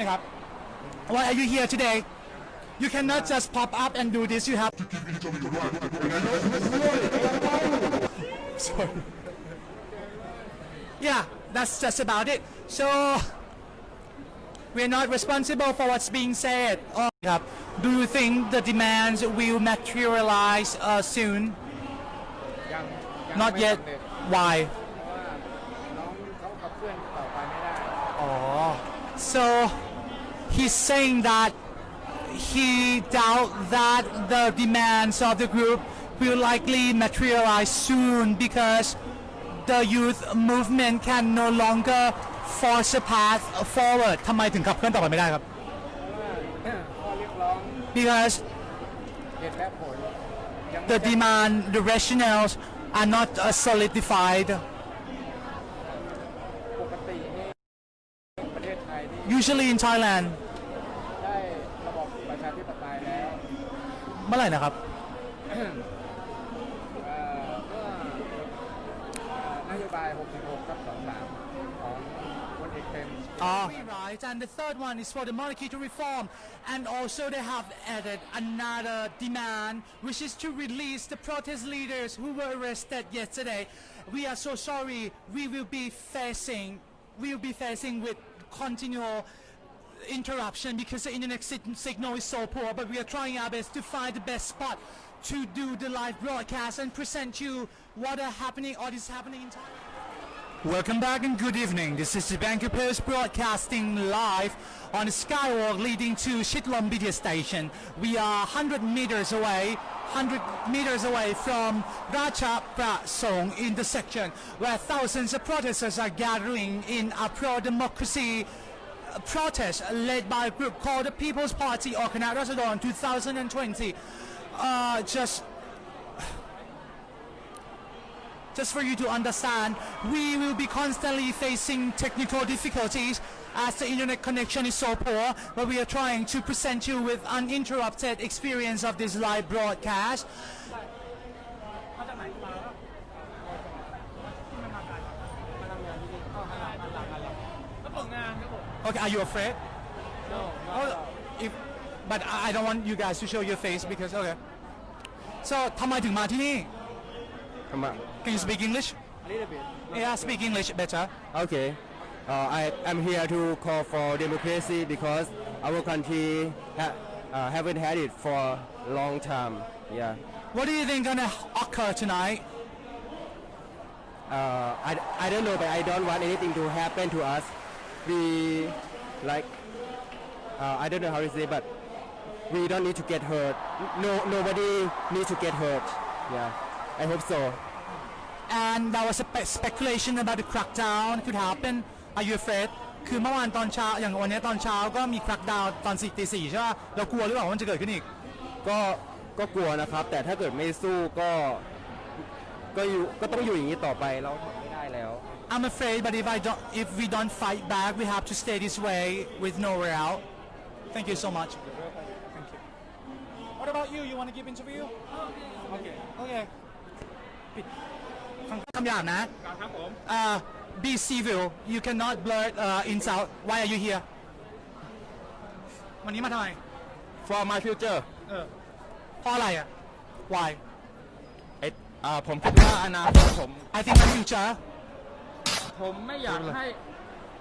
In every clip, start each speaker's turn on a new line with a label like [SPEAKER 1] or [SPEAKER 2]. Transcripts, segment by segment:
[SPEAKER 1] นะครับ Why are you here today You cannot just pop up and do this you have Sorry Yeah that's just about it so we're not responsible for what's being said อ๋อครับ Do you think the demands will materialize uh, soon
[SPEAKER 2] ยังยัง
[SPEAKER 1] Not
[SPEAKER 2] ไม่
[SPEAKER 1] yet
[SPEAKER 2] สำเร็จ
[SPEAKER 1] Why
[SPEAKER 2] เพราะว่าน้องเขากับเพื่อนต่อไปไม่ได้
[SPEAKER 1] Oh, so he's saying that he doubt that the demands of the group will likely materialize soon because the youth movement can no longer force a path forward ทำไมถึงขับเคลื่อนต่อไปไม่ได้ครับ
[SPEAKER 2] ข้อเรียกร้อง
[SPEAKER 1] because
[SPEAKER 2] เหตุและผลยังไม่
[SPEAKER 1] the
[SPEAKER 2] ได้
[SPEAKER 1] demand the rationales are not uh, solidified usually in Thailand
[SPEAKER 2] ได้ระบบประชาธิปไตยแล้ว
[SPEAKER 1] เมื่อไหร่นะครับ
[SPEAKER 2] เอ่อเมื่อเอ่อนโยบาย 66กับ23 ของพลเอกเปรม
[SPEAKER 1] Oh. Right, and the third one is for the monarchy to reform, and also they have added another demand, which is to release the protest leaders who were arrested yesterday. We are so sorry. We will be facing, we will be facing with continual interruption because the internet signal is so poor. But we are trying our best to find the best spot to do the live broadcast and present you what are happening or is happening in Thailand. Welcome back and good evening. This is the Bangkok Post broadcasting live on the skywalk leading to Shitlom BTS station. We are 100 meters away, 100 meters away from Raja Prasong intersection where thousands of protesters are gathering in a pro-democracy protest led by a group called the People's Party or Rasadon 2020. Uh, just just for you to understand, we will be constantly facing technical difficulties as the internet connection is so poor, but we are trying to present you with uninterrupted experience of this live broadcast. Okay, are you afraid?
[SPEAKER 2] No,
[SPEAKER 1] Oh, if, but I I don't want you guys to show your face because okay. So ทำไมถึงมาที่นี่
[SPEAKER 3] Come on.
[SPEAKER 1] Can you speak English?
[SPEAKER 2] a little bit
[SPEAKER 1] Yeah, speak English better.
[SPEAKER 3] Okay. Uh, I am here to call for democracy because our country ha- uh, haven't had it for a long time. Yeah.
[SPEAKER 1] What do you think gonna occur tonight?
[SPEAKER 3] Uh, I, I don't know, but I don't want anything to happen to us. We like uh, I don't know how to say, but we don't need to get hurt. No, nobody needs to get hurt. Yeah. I hope so.
[SPEAKER 1] And there was a spe- speculation about the crackdown could happen. Are you afraid? คือเมื่อวานตอนเช้าอย่างวันนี้ตอนเช้าก็มี crackdown ตอนสี่ตีสี่ใช่ป่ะเรากลัวหรือเปล่าว่ามันจะเกิดขึ้นอีก
[SPEAKER 3] ก็ก็กลัวนะครับ แต่ถ้าเกิดไม่สู้ก็ก็อยู่ก็ต้องอยู่อย่างนี้ต่อไปเราทำไม่ได้แล้ว
[SPEAKER 1] I'm afraid but if I don't if we don't fight back we have to stay this way with nowhere out Thank you so much Thank you What about you you want to give interview Okay Okay ปิดคำหยาบนะ
[SPEAKER 2] ครับผม
[SPEAKER 1] uh, be civil you cannot blurt uh, insult why are you here วันนี้มาทำไม
[SPEAKER 3] For my future
[SPEAKER 1] เออเพราะอะไรอะ why
[SPEAKER 3] เอ็ดอ่าผมคิดว่าอนาคตผม
[SPEAKER 1] I think the future
[SPEAKER 2] ผมไม่อยากให้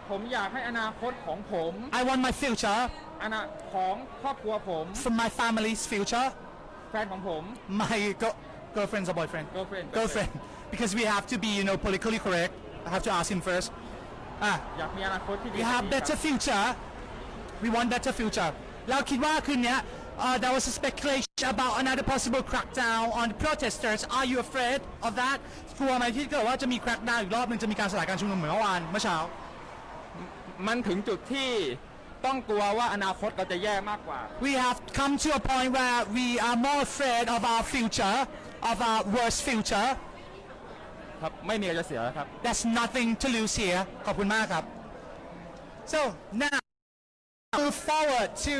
[SPEAKER 2] ผมอยากให้อนาคตของผม
[SPEAKER 1] I want my future
[SPEAKER 2] อนาของครอบครัวผม
[SPEAKER 1] from my family's future
[SPEAKER 2] แฟนของผม
[SPEAKER 1] my go- girlfriend's a boyfriend
[SPEAKER 2] girlfriend
[SPEAKER 1] girlfriend because we have to be you know politically correct I have to ask him first ah
[SPEAKER 2] อยากมีอนาคตที่ดี
[SPEAKER 1] we have
[SPEAKER 2] ให้ดี
[SPEAKER 1] better future we want better future แล้วคิดว่าคืนเนี้ย uh, there was a speculation about another possible crackdown on the protesters are you afraid of that กลัวไหมที่เกิดว่าจะมี crackdown อีกรอบหนึงจะมีการสลายการชุมนุมเหมือนเมื่อวานเมื่อเช้า
[SPEAKER 2] มันถึงจุดที่ต้องกลัวว่าอนาคตเราจะแย่มากกว่า
[SPEAKER 1] we have come to a point where we are more afraid of our future of our worst future
[SPEAKER 3] ครับ ไม่มีอะไรจะเสียครับ
[SPEAKER 1] There's nothing to lose here ขอบคุณมากครับ so now move forward to